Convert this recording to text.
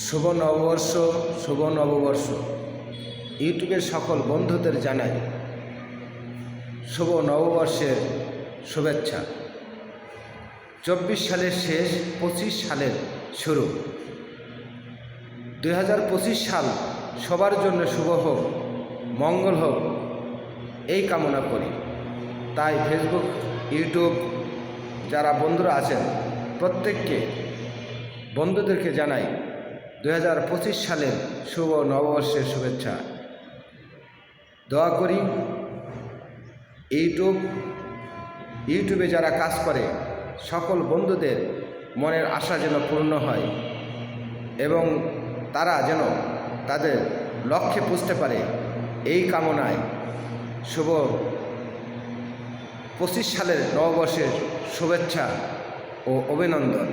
শুভ নববর্ষ শুভ নববর্ষ। ইউটিউবের সকল বন্ধুদের জানাই শুভ নববর্ষের শুভেচ্ছা। চব্বিশ সালের শেষ, পঁচিশ সালের শুরু। দুই হাজার পঁচিশ সাল সবার জন্য শুভ হোক, মঙ্গল হোক, এই কামনা করি। তাই ফেসবুক ইউটিউব যারা বন্ধুরা আছেন, প্রত্যেককে বন্ধুদেরকে জানাই দুই হাজার পঁচিশ সালের শুভ নববর্ষের শুভেচ্ছা। দোয়া করি ইউটিউব, ইউটিউবে যারা কাজ করে, সকল বন্ধুদের মনের আশা যেন পূর্ণ হয় এবং তারা যেন তাদের লক্ষ্যে পুষতে পারে এই কামনায় শুভ পঁচিশ সালের নববর্ষের শুভেচ্ছা ও অভিনন্দন।